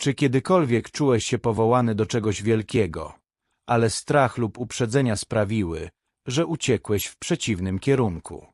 Czy kiedykolwiek czułeś się powołany do czegoś wielkiego, ale strach lub uprzedzenia sprawiły, że uciekłeś w przeciwnym kierunku?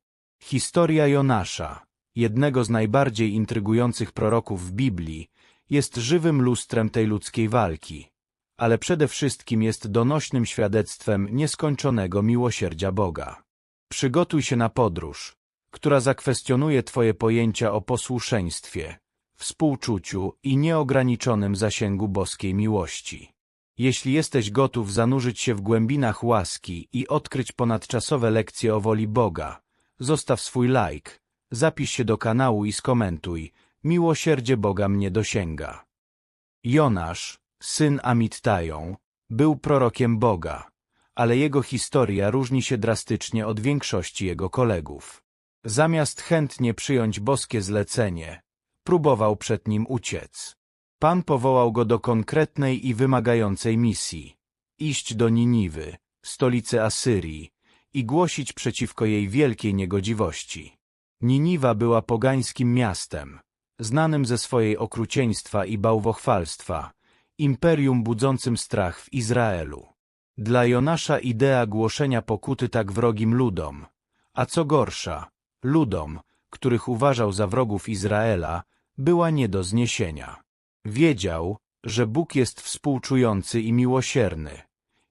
Historia Jonasza, jednego z najbardziej intrygujących proroków w Biblii, jest żywym lustrem tej ludzkiej walki, ale przede wszystkim jest donośnym świadectwem nieskończonego miłosierdzia Boga. Przygotuj się na podróż, która zakwestionuje Twoje pojęcia o posłuszeństwie, współczuciu i nieograniczonym zasięgu boskiej miłości. Jeśli jesteś gotów zanurzyć się w głębinach łaski i odkryć ponadczasowe lekcje o woli Boga, zostaw swój like, zapisz się do kanału i skomentuj, miłosierdzie Boga mnie dosięga. Jonasz, syn Amittają, był prorokiem Boga, ale jego historia różni się drastycznie od większości jego kolegów. Zamiast chętnie przyjąć boskie zlecenie, próbował przed nim uciec. Pan powołał go do konkretnej i wymagającej misji. Iść do Niniwy, stolicy Asyrii, i głosić przeciwko jej wielkiej niegodziwości. Niniwa była pogańskim miastem, znanym ze swojej okrucieństwa i bałwochwalstwa, imperium budzącym strach w Izraelu. Dla Jonasza idea głoszenia pokuty tak wrogim ludom, a co gorsza, ludom, których uważał za wrogów Izraela, była nie do zniesienia. Wiedział, że Bóg jest współczujący i miłosierny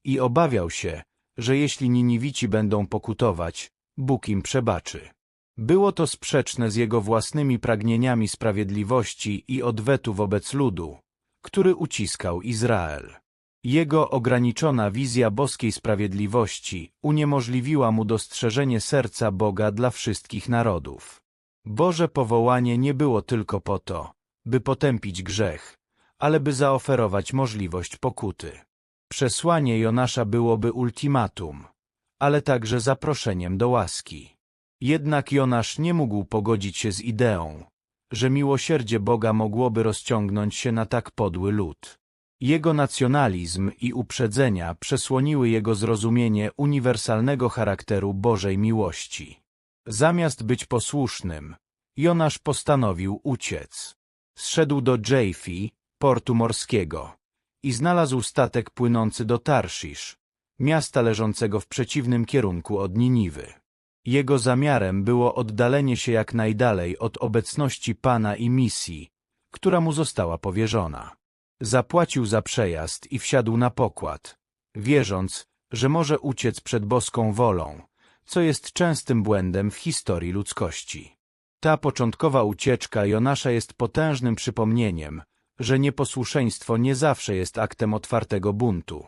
i obawiał się, że jeśli Niniwici będą pokutować, Bóg im przebaczy. Było to sprzeczne z jego własnymi pragnieniami sprawiedliwości i odwetu wobec ludu, który uciskał Izrael. Jego ograniczona wizja boskiej sprawiedliwości uniemożliwiła mu dostrzeżenie serca Boga dla wszystkich narodów. Boże powołanie nie było tylko po to, by potępić grzech, ale by zaoferować możliwość pokuty. Przesłanie Jonasza byłoby ultimatum, ale także zaproszeniem do łaski. Jednak Jonasz nie mógł pogodzić się z ideą, że miłosierdzie Boga mogłoby rozciągnąć się na tak podły lud. Jego nacjonalizm i uprzedzenia przesłoniły jego zrozumienie uniwersalnego charakteru Bożej miłości. Zamiast być posłusznym, Jonasz postanowił uciec. Zszedł do Jaffi, portu morskiego, i znalazł statek płynący do Tarszisz, miasta leżącego w przeciwnym kierunku od Niniwy. Jego zamiarem było oddalenie się jak najdalej od obecności Pana i misji, która mu została powierzona. Zapłacił za przejazd i wsiadł na pokład, wierząc, że może uciec przed boską wolą, co jest częstym błędem w historii ludzkości. Ta początkowa ucieczka Jonasza jest potężnym przypomnieniem, że nieposłuszeństwo nie zawsze jest aktem otwartego buntu,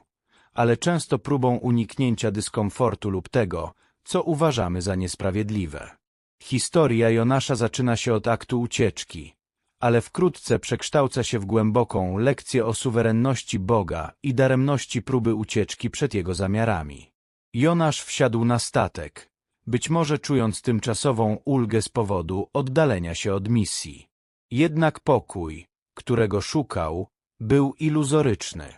ale często próbą uniknięcia dyskomfortu lub tego, co uważamy za niesprawiedliwe. Historia Jonasza zaczyna się od aktu ucieczki, ale wkrótce przekształca się w głęboką lekcję o suwerenności Boga i daremności próby ucieczki przed jego zamiarami. Jonasz wsiadł na statek, być może czując tymczasową ulgę z powodu oddalenia się od misji. Jednak pokój, którego szukał, był iluzoryczny.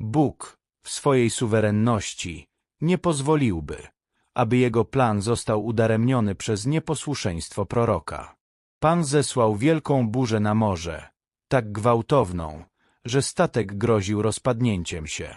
Bóg w swojej suwerenności nie pozwoliłby, aby jego plan został udaremniony przez nieposłuszeństwo proroka. Pan zesłał wielką burzę na morze, tak gwałtowną, że statek groził rozpadnięciem się.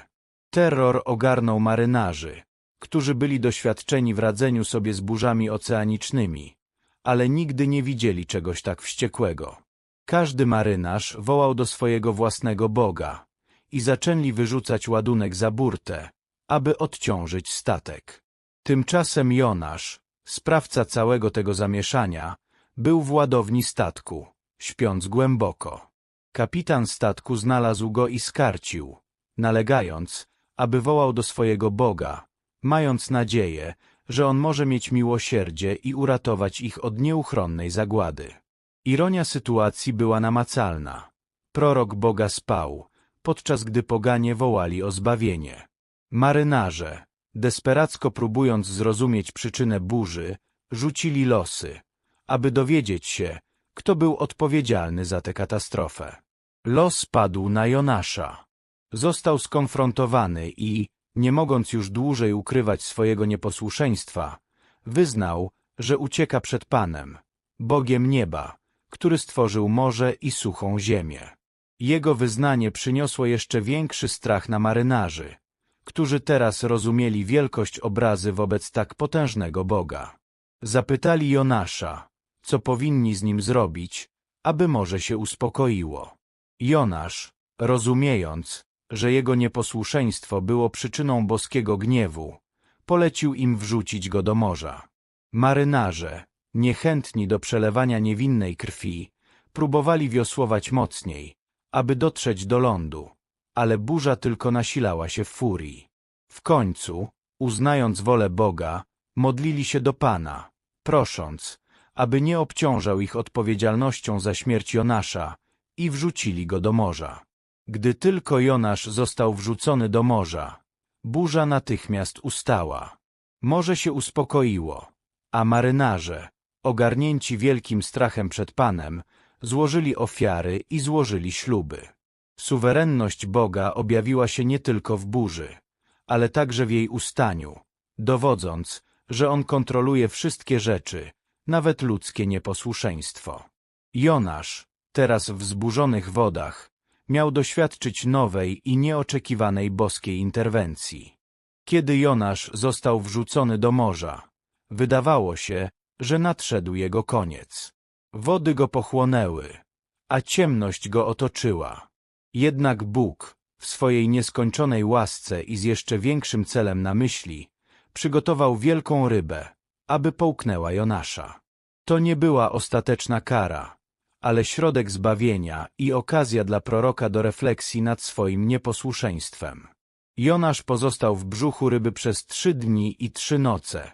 Terror ogarnął marynarzy, którzy byli doświadczeni w radzeniu sobie z burzami oceanicznymi, ale nigdy nie widzieli czegoś tak wściekłego. Każdy marynarz wołał do swojego własnego Boga i zaczęli wyrzucać ładunek za burtę, aby odciążyć statek. Tymczasem Jonasz, sprawca całego tego zamieszania, był w ładowni statku, śpiąc głęboko. Kapitan statku znalazł go i skarcił, nalegając, aby wołał do swojego Boga, mając nadzieję, że on może mieć miłosierdzie i uratować ich od nieuchronnej zagłady. Ironia sytuacji była namacalna. Prorok Boga spał, podczas gdy poganie wołali o zbawienie. Marynarze, desperacko próbując zrozumieć przyczynę burzy, rzucili losy, aby dowiedzieć się, kto był odpowiedzialny za tę katastrofę. Los padł na Jonasza. Został skonfrontowany i, nie mogąc już dłużej ukrywać swojego nieposłuszeństwa, wyznał, że ucieka przed Panem, Bogiem nieba, który stworzył morze i suchą ziemię. Jego wyznanie przyniosło jeszcze większy strach na marynarzy, którzy teraz rozumieli wielkość obrazy wobec tak potężnego Boga. Zapytali Jonasza, co powinni z nim zrobić, aby morze się uspokoiło. Jonasz, rozumiejąc, że jego nieposłuszeństwo było przyczyną boskiego gniewu, polecił im wrzucić go do morza. Marynarze, niechętni do przelewania niewinnej krwi, próbowali wiosłować mocniej, aby dotrzeć do lądu, ale burza tylko nasilała się w furii. W końcu, uznając wolę Boga, modlili się do Pana, prosząc, aby nie obciążał ich odpowiedzialnością za śmierć Jonasza i wrzucili go do morza. Gdy tylko Jonasz został wrzucony do morza, burza natychmiast ustała. Morze się uspokoiło, a marynarze, ogarnięci wielkim strachem przed Panem, złożyli ofiary i złożyli śluby. Suwerenność Boga objawiła się nie tylko w burzy, ale także w jej ustaniu, dowodząc, że On kontroluje wszystkie rzeczy, nawet ludzkie nieposłuszeństwo. Jonasz, teraz w zburzonych wodach, miał doświadczyć nowej i nieoczekiwanej boskiej interwencji. Kiedy Jonasz został wrzucony do morza, wydawało się, że nadszedł jego koniec. Wody go pochłonęły, a ciemność go otoczyła. Jednak Bóg, w swojej nieskończonej łasce i z jeszcze większym celem na myśli, przygotował wielką rybę, aby połknęła Jonasza. To nie była ostateczna kara, ale środek zbawienia i okazja dla proroka do refleksji nad swoim nieposłuszeństwem. Jonasz pozostał w brzuchu ryby przez trzy dni i trzy noce.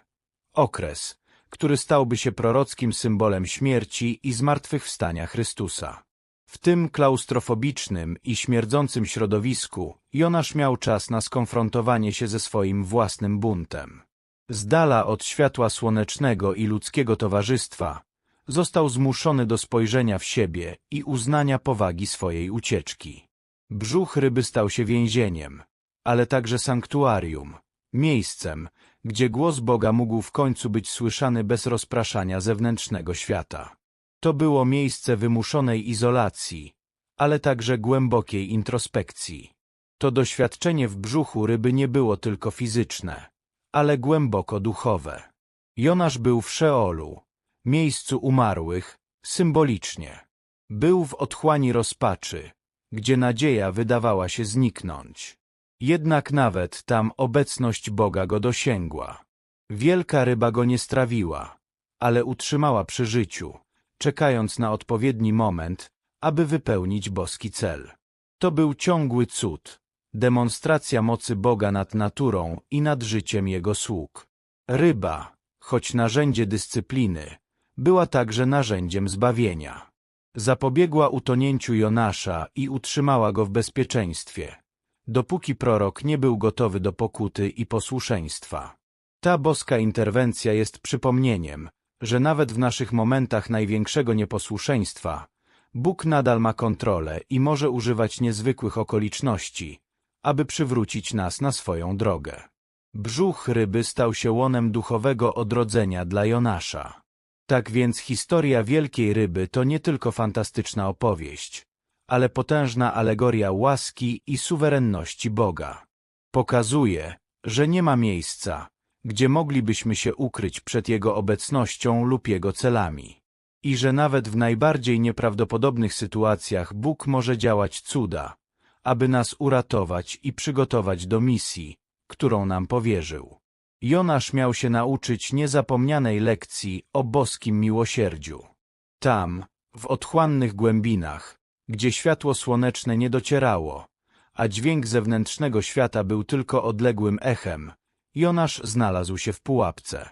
Okres, który stałby się prorockim symbolem śmierci i zmartwychwstania Chrystusa. W tym klaustrofobicznym i śmierdzącym środowisku Jonasz miał czas na skonfrontowanie się ze swoim własnym buntem. Z dala od światła słonecznego i ludzkiego towarzystwa został zmuszony do spojrzenia w siebie i uznania powagi swojej ucieczki. Brzuch ryby stał się więzieniem, ale także sanktuarium, miejscem, gdzie głos Boga mógł w końcu być słyszany bez rozpraszania zewnętrznego świata. To było miejsce wymuszonej izolacji, ale także głębokiej introspekcji. To doświadczenie w brzuchu ryby nie było tylko fizyczne, ale głęboko duchowe. Jonasz był w Szeolu, miejscu umarłych, symbolicznie. Był w otchłani rozpaczy, gdzie nadzieja wydawała się zniknąć. Jednak nawet tam obecność Boga go dosięgła. Wielka ryba go nie strawiła, ale utrzymała przy życiu, czekając na odpowiedni moment, aby wypełnić boski cel. To był ciągły cud, demonstracja mocy Boga nad naturą i nad życiem Jego sług. Ryba, choć narzędzie dyscypliny, była także narzędziem zbawienia. Zapobiegła utonięciu Jonasza i utrzymała go w bezpieczeństwie, dopóki prorok nie był gotowy do pokuty i posłuszeństwa. Ta boska interwencja jest przypomnieniem, że nawet w naszych momentach największego nieposłuszeństwa Bóg nadal ma kontrolę i może używać niezwykłych okoliczności, aby przywrócić nas na swoją drogę. Brzuch ryby stał się łonem duchowego odrodzenia dla Jonasza. Tak więc historia wielkiej ryby to nie tylko fantastyczna opowieść, ale potężna alegoria łaski i suwerenności Boga. Pokazuje, że nie ma miejsca, gdzie moglibyśmy się ukryć przed Jego obecnością lub Jego celami. I że nawet w najbardziej nieprawdopodobnych sytuacjach Bóg może działać cuda, aby nas uratować i przygotować do misji, którą nam powierzył. Jonasz miał się nauczyć niezapomnianej lekcji o boskim miłosierdziu. Tam, w otchłannych głębinach, gdzie światło słoneczne nie docierało, a dźwięk zewnętrznego świata był tylko odległym echem, Jonasz znalazł się w pułapce.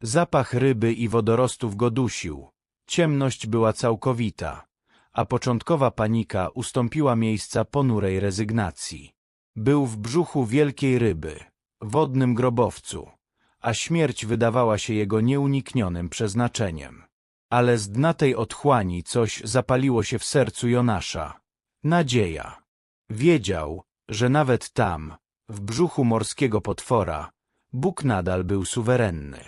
Zapach ryby i wodorostów go dusił, ciemność była całkowita, a początkowa panika ustąpiła miejsca ponurej rezygnacji. Był w brzuchu wielkiej ryby, wodnym grobowcu, a śmierć wydawała się jego nieuniknionym przeznaczeniem. Ale z dna tej otchłani coś zapaliło się w sercu Jonasza. Nadzieja. Wiedział, że nawet tam, w brzuchu morskiego potwora, Bóg nadal był suwerenny.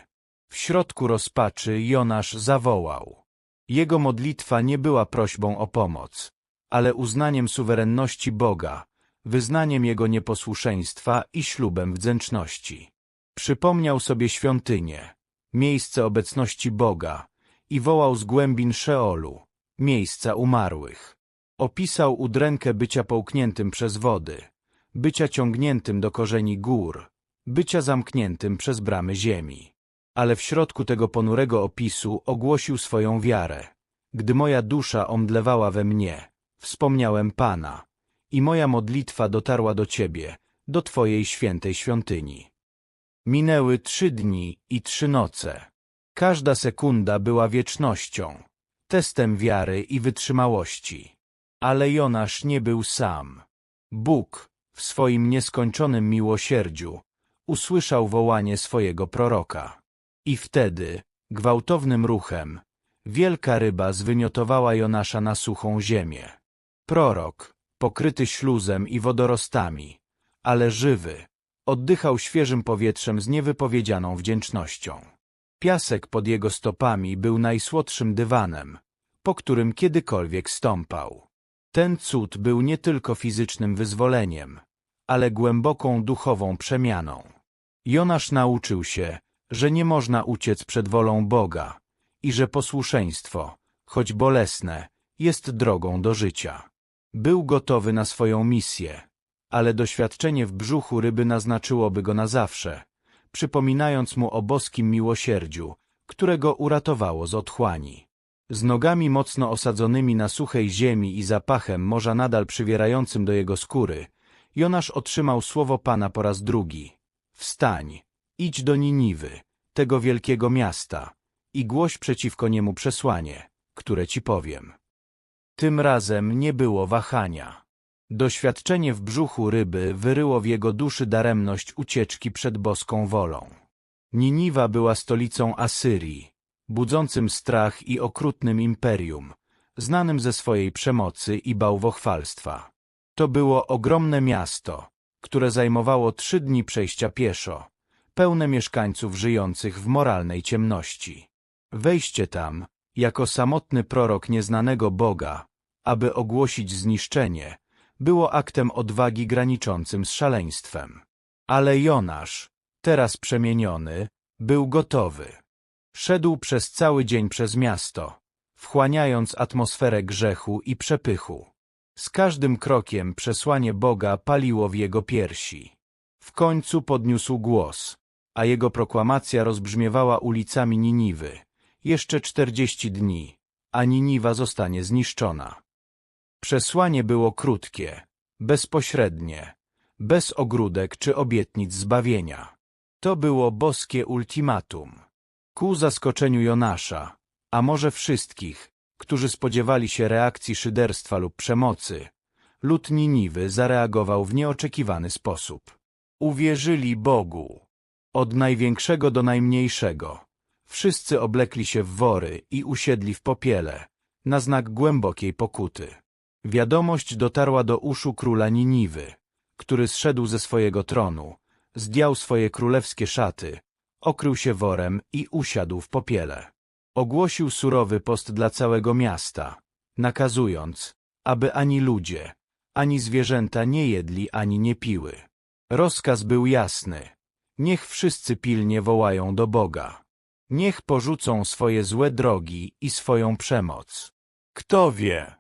W środku rozpaczy Jonasz zawołał. Jego modlitwa nie była prośbą o pomoc, ale uznaniem suwerenności Boga, wyznaniem Jego nieposłuszeństwa i ślubem wdzięczności. Przypomniał sobie świątynię, miejsce obecności Boga i wołał z głębin Szeolu, miejsca umarłych. Opisał udrękę bycia połkniętym przez wody, bycia ciągniętym do korzeni gór, bycia zamkniętym przez bramy ziemi. Ale w środku tego ponurego opisu ogłosił swoją wiarę. Gdy moja dusza omdlewała we mnie, wspomniałem Pana i moja modlitwa dotarła do Ciebie, do Twojej świętej świątyni. Minęły trzy dni i trzy noce. Każda sekunda była wiecznością, testem wiary i wytrzymałości. Ale Jonasz nie był sam. Bóg, w swoim nieskończonym miłosierdziu, usłyszał wołanie swojego proroka. I wtedy, gwałtownym ruchem, wielka ryba zwymiotowała Jonasza na suchą ziemię. Prorok, pokryty śluzem i wodorostami, ale żywy, oddychał świeżym powietrzem z niewypowiedzianą wdzięcznością. Piasek pod jego stopami był najsłodszym dywanem, po którym kiedykolwiek stąpał. Ten cud był nie tylko fizycznym wyzwoleniem, ale głęboką duchową przemianą. Jonasz nauczył się, że nie można uciec przed wolą Boga i że posłuszeństwo, choć bolesne, jest drogą do życia. Był gotowy na swoją misję, ale doświadczenie w brzuchu ryby naznaczyłoby go na zawsze, przypominając mu o boskim miłosierdziu, którego uratowało z otchłani. Z nogami mocno osadzonymi na suchej ziemi i zapachem morza nadal przywierającym do jego skóry, Jonasz otrzymał słowo Pana po raz drugi. Wstań, idź do Niniwy, tego wielkiego miasta, i głoś przeciwko niemu przesłanie, które ci powiem. Tym razem nie było wahania. Doświadczenie w brzuchu ryby wyryło w jego duszy daremność ucieczki przed boską wolą. Niniwa była stolicą Asyrii, budzącym strach i okrutnym imperium, znanym ze swojej przemocy i bałwochwalstwa. To było ogromne miasto, które zajmowało trzy dni przejścia pieszo, pełne mieszkańców żyjących w moralnej ciemności. Wejście tam, jako samotny prorok nieznanego Boga, aby ogłosić zniszczenie, było aktem odwagi graniczącym z szaleństwem. Ale Jonasz, teraz przemieniony, był gotowy. Szedł przez cały dzień przez miasto, wchłaniając atmosferę grzechu i przepychu. Z każdym krokiem przesłanie Boga paliło w jego piersi. W końcu podniósł głos, a jego proklamacja rozbrzmiewała ulicami Niniwy. Jeszcze czterdzieści dni, a Niniwa zostanie zniszczona. Przesłanie było krótkie, bezpośrednie, bez ogródek czy obietnic zbawienia. To było boskie ultimatum. Ku zaskoczeniu Jonasza, a może wszystkich, którzy spodziewali się reakcji szyderstwa lub przemocy, lud Niniwy zareagował w nieoczekiwany sposób. Uwierzyli Bogu. Od największego do najmniejszego. Wszyscy oblekli się w wory i usiedli w popiele, na znak głębokiej pokuty. Wiadomość dotarła do uszu króla Niniwy, który zszedł ze swojego tronu, zdjął swoje królewskie szaty, okrył się worem i usiadł w popiele. Ogłosił surowy post dla całego miasta, nakazując, aby ani ludzie, ani zwierzęta nie jedli ani nie piły. Rozkaz był jasny. Niech wszyscy pilnie wołają do Boga. Niech porzucą swoje złe drogi i swoją przemoc. Kto wie,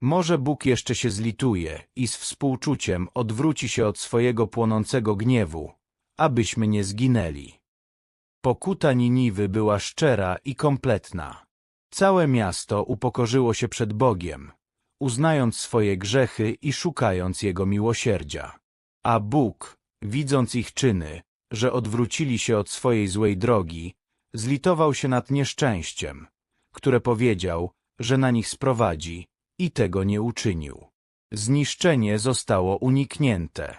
może Bóg jeszcze się zlituje i z współczuciem odwróci się od swojego płonącego gniewu, abyśmy nie zginęli. Pokuta Niniwy była szczera i kompletna. Całe miasto upokorzyło się przed Bogiem, uznając swoje grzechy i szukając Jego miłosierdzia. A Bóg, widząc ich czyny, że odwrócili się od swojej złej drogi, zlitował się nad nieszczęściem, które powiedział, że na nich sprowadzi i tego nie uczynił. Zniszczenie zostało uniknięte.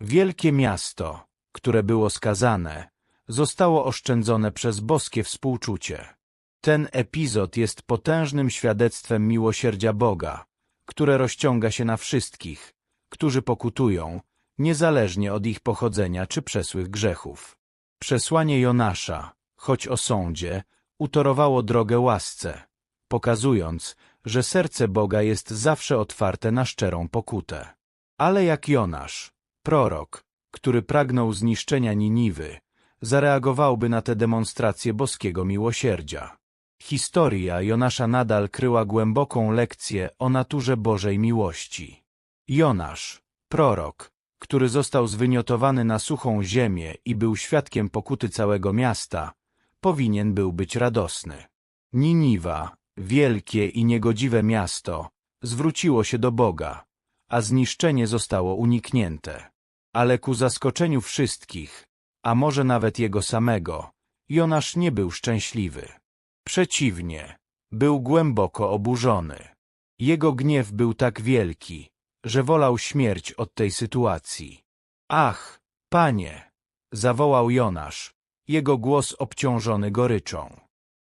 Wielkie miasto, które było skazane, zostało oszczędzone przez boskie współczucie. Ten epizod jest potężnym świadectwem miłosierdzia Boga, które rozciąga się na wszystkich, którzy pokutują, niezależnie od ich pochodzenia czy przesłych grzechów. Przesłanie Jonasza, choć o sądzie, utorowało drogę łasce, pokazując, że serce Boga jest zawsze otwarte na szczerą pokutę. Ale jak Jonasz, prorok, który pragnął zniszczenia Niniwy, zareagowałby na tę demonstrację boskiego miłosierdzia. Historia Jonasza nadal kryła głęboką lekcję o naturze Bożej miłości. Jonasz, prorok, który został zwymiotowany na suchą ziemię i był świadkiem pokuty całego miasta, powinien był być radosny. Niniwa, wielkie i niegodziwe miasto, zwróciło się do Boga, a zniszczenie zostało uniknięte. Ale ku zaskoczeniu wszystkich, a może nawet jego samego, Jonasz nie był szczęśliwy. Przeciwnie, był głęboko oburzony. Jego gniew był tak wielki, że wolał śmierć od tej sytuacji. Ach, panie! zawołał Jonasz, jego głos obciążony goryczą.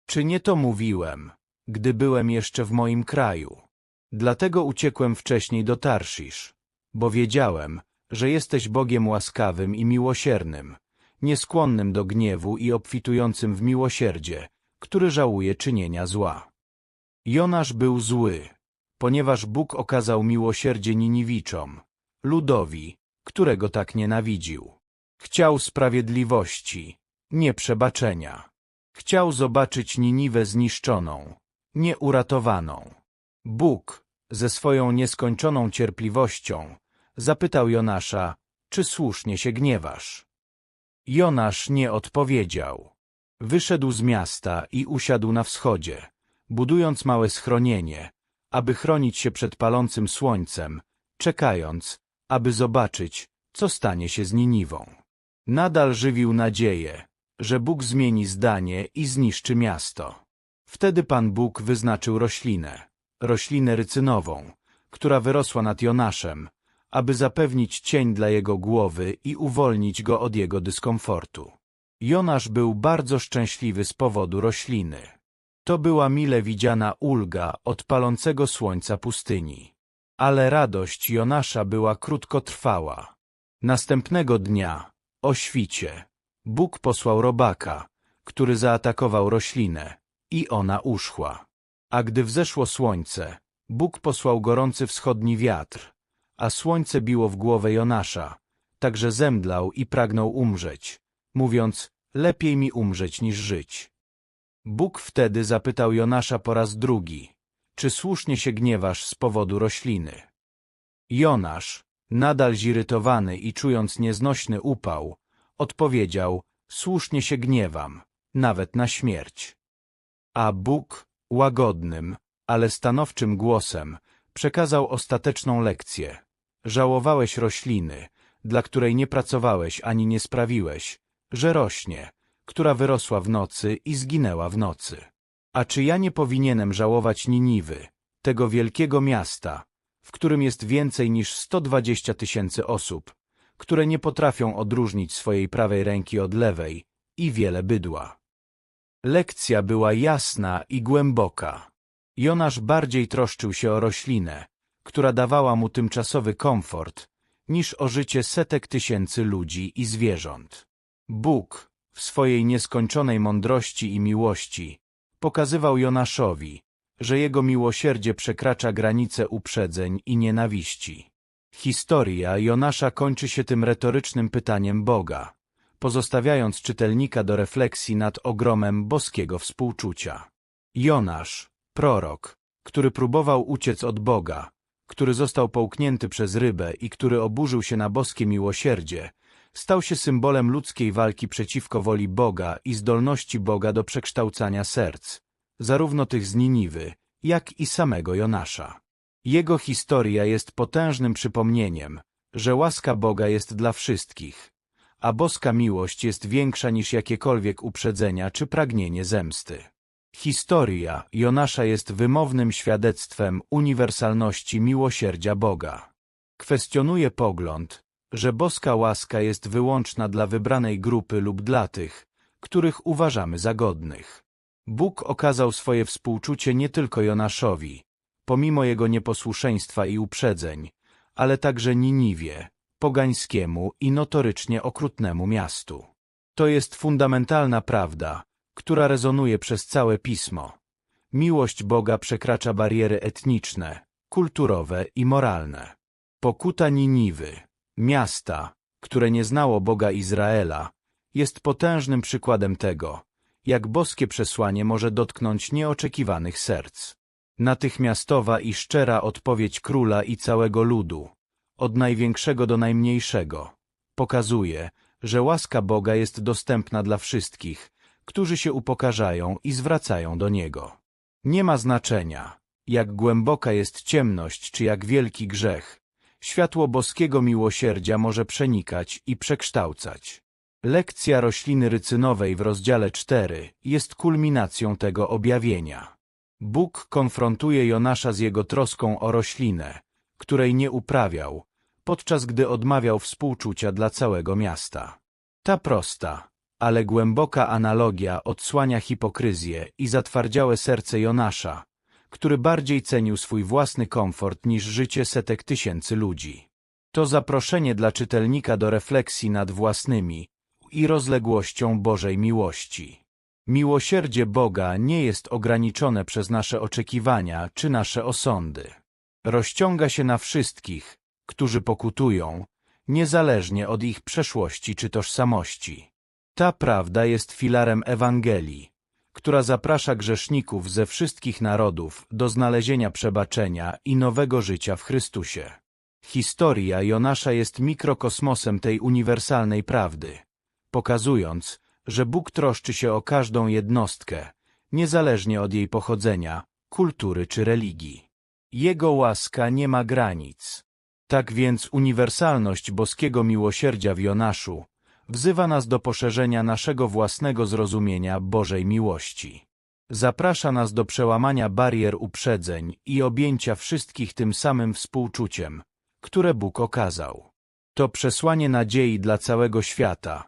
Czy nie to mówiłem, gdy byłem jeszcze w moim kraju? Dlatego uciekłem wcześniej do Tarszisz, bo wiedziałem, że jesteś Bogiem łaskawym i miłosiernym, nieskłonnym do gniewu i obfitującym w miłosierdzie, który żałuje czynienia zła. Jonasz był zły, ponieważ Bóg okazał miłosierdzie Niniwiczom, ludowi, którego tak nienawidził. Chciał sprawiedliwości, nie przebaczenia. Chciał zobaczyć Niniwę zniszczoną, nieuratowaną. Bóg, ze swoją nieskończoną cierpliwością, zapytał Jonasza, czy słusznie się gniewasz. Jonasz nie odpowiedział. Wyszedł z miasta i usiadł na wschodzie, budując małe schronienie, aby chronić się przed palącym słońcem, czekając, aby zobaczyć, co stanie się z Niniwą. Nadal żywił nadzieję, że Bóg zmieni zdanie i zniszczy miasto. Wtedy Pan Bóg wyznaczył roślinę, roślinę rycynową, która wyrosła nad Jonaszem, aby zapewnić cień dla jego głowy i uwolnić go od jego dyskomfortu. Jonasz był bardzo szczęśliwy z powodu rośliny. To była mile widziana ulga od palącego słońca pustyni. Ale radość Jonasza była krótkotrwała. Następnego dnia, o świcie, Bóg posłał robaka, który zaatakował roślinę i ona uszła. A gdy wzeszło słońce, Bóg posłał gorący wschodni wiatr, a słońce biło w głowę Jonasza, tak że zemdlał i pragnął umrzeć, mówiąc, lepiej mi umrzeć niż żyć. Bóg wtedy zapytał Jonasza po raz drugi, czy słusznie się gniewasz z powodu rośliny. Jonasz, nadal zirytowany i czując nieznośny upał, odpowiedział, słusznie się gniewam, nawet na śmierć. A Bóg, łagodnym, ale stanowczym głosem, przekazał ostateczną lekcję. Żałowałeś rośliny, dla której nie pracowałeś ani nie sprawiłeś, że rośnie, która wyrosła w nocy i zginęła w nocy. A czy ja nie powinienem żałować Niniwy, tego wielkiego miasta, w którym jest więcej niż 120 tysięcy osób, które nie potrafią odróżnić swojej prawej ręki od lewej i wiele bydła. Lekcja była jasna i głęboka. Jonasz bardziej troszczył się o roślinę, która dawała mu tymczasowy komfort, niż o życie setek tysięcy ludzi i zwierząt. Bóg, w swojej nieskończonej mądrości i miłości, pokazywał Jonaszowi, że jego miłosierdzie przekracza granice uprzedzeń i nienawiści. Historia Jonasza kończy się tym retorycznym pytaniem Boga, pozostawiając czytelnika do refleksji nad ogromem boskiego współczucia. Jonasz, prorok, który próbował uciec od Boga, który został połknięty przez rybę i który oburzył się na boskie miłosierdzie, stał się symbolem ludzkiej walki przeciwko woli Boga i zdolności Boga do przekształcania serc, zarówno tych z Niniwy, jak i samego Jonasza. Jego historia jest potężnym przypomnieniem, że łaska Boga jest dla wszystkich, a boska miłość jest większa niż jakiekolwiek uprzedzenia czy pragnienie zemsty. Historia Jonasza jest wymownym świadectwem uniwersalności miłosierdzia Boga. Kwestionuje pogląd, że boska łaska jest wyłączna dla wybranej grupy lub dla tych, których uważamy za godnych. Bóg okazał swoje współczucie nie tylko Jonaszowi, pomimo jego nieposłuszeństwa i uprzedzeń, ale także Niniwie, pogańskiemu i notorycznie okrutnemu miastu. To jest fundamentalna prawda, która rezonuje przez całe Pismo. Miłość Boga przekracza bariery etniczne, kulturowe i moralne. Pokuta Niniwy, miasta, które nie znało Boga Izraela, jest potężnym przykładem tego, jak boskie przesłanie może dotknąć nieoczekiwanych serc. Natychmiastowa i szczera odpowiedź króla i całego ludu, od największego do najmniejszego, pokazuje, że łaska Boga jest dostępna dla wszystkich, którzy się upokarzają i zwracają do Niego. Nie ma znaczenia, jak głęboka jest ciemność czy jak wielki grzech, światło boskiego miłosierdzia może przenikać i przekształcać. Lekcja rośliny rycynowej w rozdziale 4 jest kulminacją tego objawienia. Bóg konfrontuje Jonasza z jego troską o roślinę, której nie uprawiał, podczas gdy odmawiał współczucia dla całego miasta. Ta prosta, ale głęboka analogia odsłania hipokryzję i zatwardziałe serce Jonasza, który bardziej cenił swój własny komfort niż życie setek tysięcy ludzi. To zaproszenie dla czytelnika do refleksji nad własnymi i rozległością Bożej miłości. Miłosierdzie Boga nie jest ograniczone przez nasze oczekiwania czy nasze osądy. Rozciąga się na wszystkich, którzy pokutują, niezależnie od ich przeszłości czy tożsamości. Ta prawda jest filarem Ewangelii, która zaprasza grzeszników ze wszystkich narodów do znalezienia przebaczenia i nowego życia w Chrystusie. Historia Jonasza jest mikrokosmosem tej uniwersalnej prawdy, pokazując, że Bóg troszczy się o każdą jednostkę, niezależnie od jej pochodzenia, kultury czy religii. Jego łaska nie ma granic. Tak więc uniwersalność boskiego miłosierdzia w Jonaszu wzywa nas do poszerzenia naszego własnego zrozumienia Bożej miłości. Zaprasza nas do przełamania barier uprzedzeń i objęcia wszystkich tym samym współczuciem, które Bóg okazał. To przesłanie nadziei dla całego świata,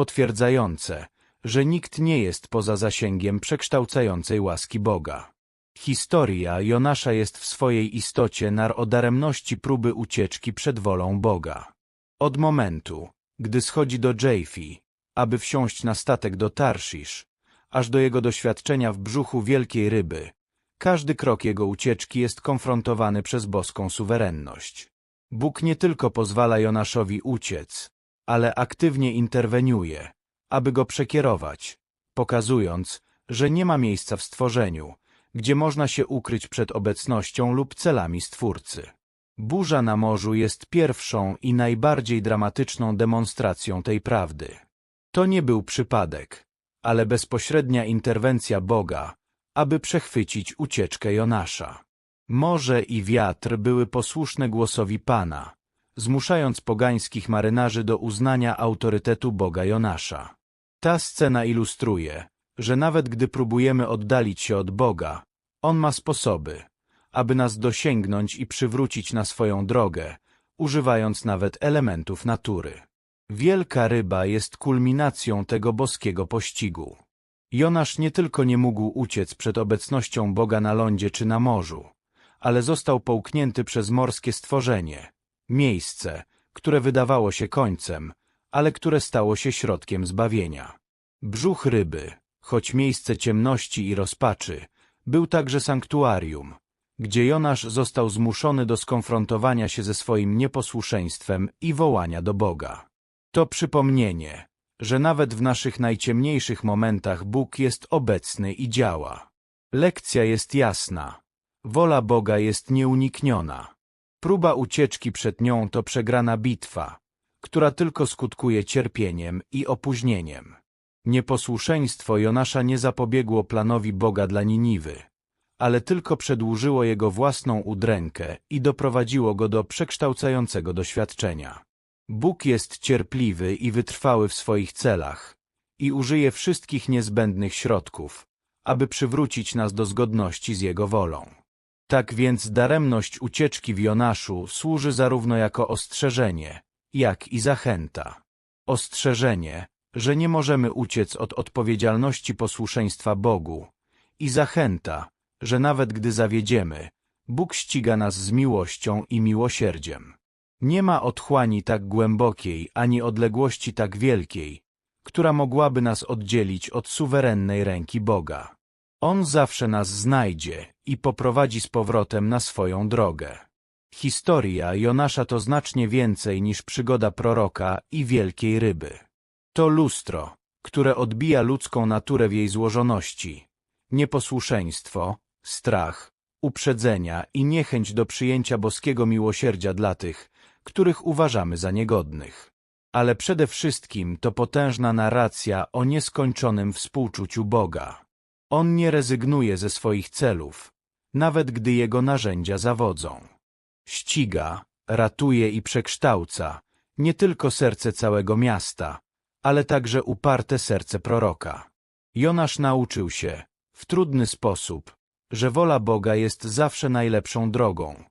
potwierdzające, że nikt nie jest poza zasięgiem przekształcającej łaski Boga. Historia Jonasza jest w swojej istocie nar o daremności próby ucieczki przed wolą Boga. Od momentu, gdy schodzi do Jejfi, aby wsiąść na statek do Tarszisz, aż do jego doświadczenia w brzuchu wielkiej ryby, każdy krok jego ucieczki jest konfrontowany przez boską suwerenność. Bóg nie tylko pozwala Jonaszowi uciec, ale aktywnie interweniuje, aby go przekierować, pokazując, że nie ma miejsca w stworzeniu, gdzie można się ukryć przed obecnością lub celami Stwórcy. Burza na morzu jest pierwszą i najbardziej dramatyczną demonstracją tej prawdy. To nie był przypadek, ale bezpośrednia interwencja Boga, aby przechwycić ucieczkę Jonasza. Morze i wiatr były posłuszne głosowi Pana, zmuszając pogańskich marynarzy do uznania autorytetu Boga Jonasza. Ta scena ilustruje, że nawet gdy próbujemy oddalić się od Boga, On ma sposoby, aby nas dosięgnąć i przywrócić na swoją drogę, używając nawet elementów natury. Wielka ryba jest kulminacją tego boskiego pościgu. Jonasz nie tylko nie mógł uciec przed obecnością Boga na lądzie czy na morzu, ale został połknięty przez morskie stworzenie, miejsce, które wydawało się końcem, ale które stało się środkiem zbawienia. Brzuch ryby, choć miejsce ciemności i rozpaczy, był także sanktuarium, gdzie Jonasz został zmuszony do skonfrontowania się ze swoim nieposłuszeństwem i wołania do Boga. To przypomnienie, że nawet w naszych najciemniejszych momentach Bóg jest obecny i działa. Lekcja jest jasna. Wola Boga jest nieunikniona. Próba ucieczki przed nią to przegrana bitwa, która tylko skutkuje cierpieniem i opóźnieniem. Nieposłuszeństwo Jonasza nie zapobiegło planowi Boga dla Niniwy, ale tylko przedłużyło jego własną udrękę i doprowadziło go do przekształcającego doświadczenia. Bóg jest cierpliwy i wytrwały w swoich celach i użyje wszystkich niezbędnych środków, aby przywrócić nas do zgodności z Jego wolą. Tak więc daremność ucieczki w Jonaszu służy zarówno jako ostrzeżenie, jak i zachęta. Ostrzeżenie, że nie możemy uciec od odpowiedzialności posłuszeństwa Bogu i zachęta, że nawet gdy zawiedziemy, Bóg ściga nas z miłością i miłosierdziem. Nie ma otchłani tak głębokiej, ani odległości tak wielkiej, która mogłaby nas oddzielić od suwerennej ręki Boga. On zawsze nas znajdzie i poprowadzi z powrotem na swoją drogę. Historia Jonasza to znacznie więcej niż przygoda proroka i wielkiej ryby. To lustro, które odbija ludzką naturę w jej złożoności. Nieposłuszeństwo, strach, uprzedzenia i niechęć do przyjęcia boskiego miłosierdzia dla tych, których uważamy za niegodnych. Ale przede wszystkim to potężna narracja o nieskończonym współczuciu Boga. On nie rezygnuje ze swoich celów, nawet gdy jego narzędzia zawodzą. Ściga, ratuje i przekształca nie tylko serce całego miasta, ale także uparte serce proroka. Jonasz nauczył się, w trudny sposób, że wola Boga jest zawsze najlepszą drogą,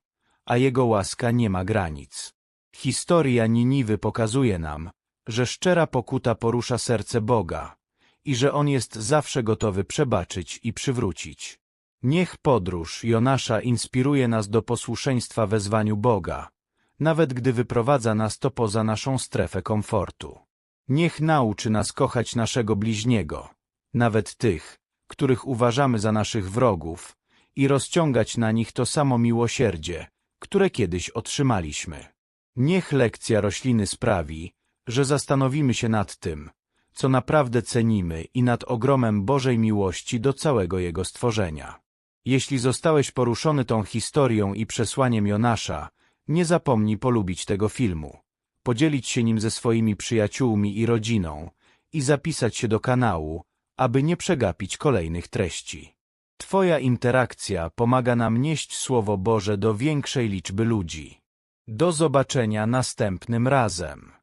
a Jego łaska nie ma granic. Historia Niniwy pokazuje nam, że szczera pokuta porusza serce Boga i że On jest zawsze gotowy przebaczyć i przywrócić. Niech podróż Jonasza inspiruje nas do posłuszeństwa wezwaniu Boga, nawet gdy wyprowadza nas to poza naszą strefę komfortu. Niech nauczy nas kochać naszego bliźniego, nawet tych, których uważamy za naszych wrogów, i rozciągać na nich to samo miłosierdzie, które kiedyś otrzymaliśmy. Niech lekcja rośliny sprawi, że zastanowimy się nad tym, co naprawdę cenimy i nad ogromem Bożej miłości do całego Jego stworzenia. Jeśli zostałeś poruszony tą historią i przesłaniem Jonasza, nie zapomnij polubić tego filmu, podzielić się nim ze swoimi przyjaciółmi i rodziną i zapisać się do kanału, aby nie przegapić kolejnych treści. Twoja interakcja pomaga nam nieść Słowo Boże do większej liczby ludzi. Do zobaczenia następnym razem.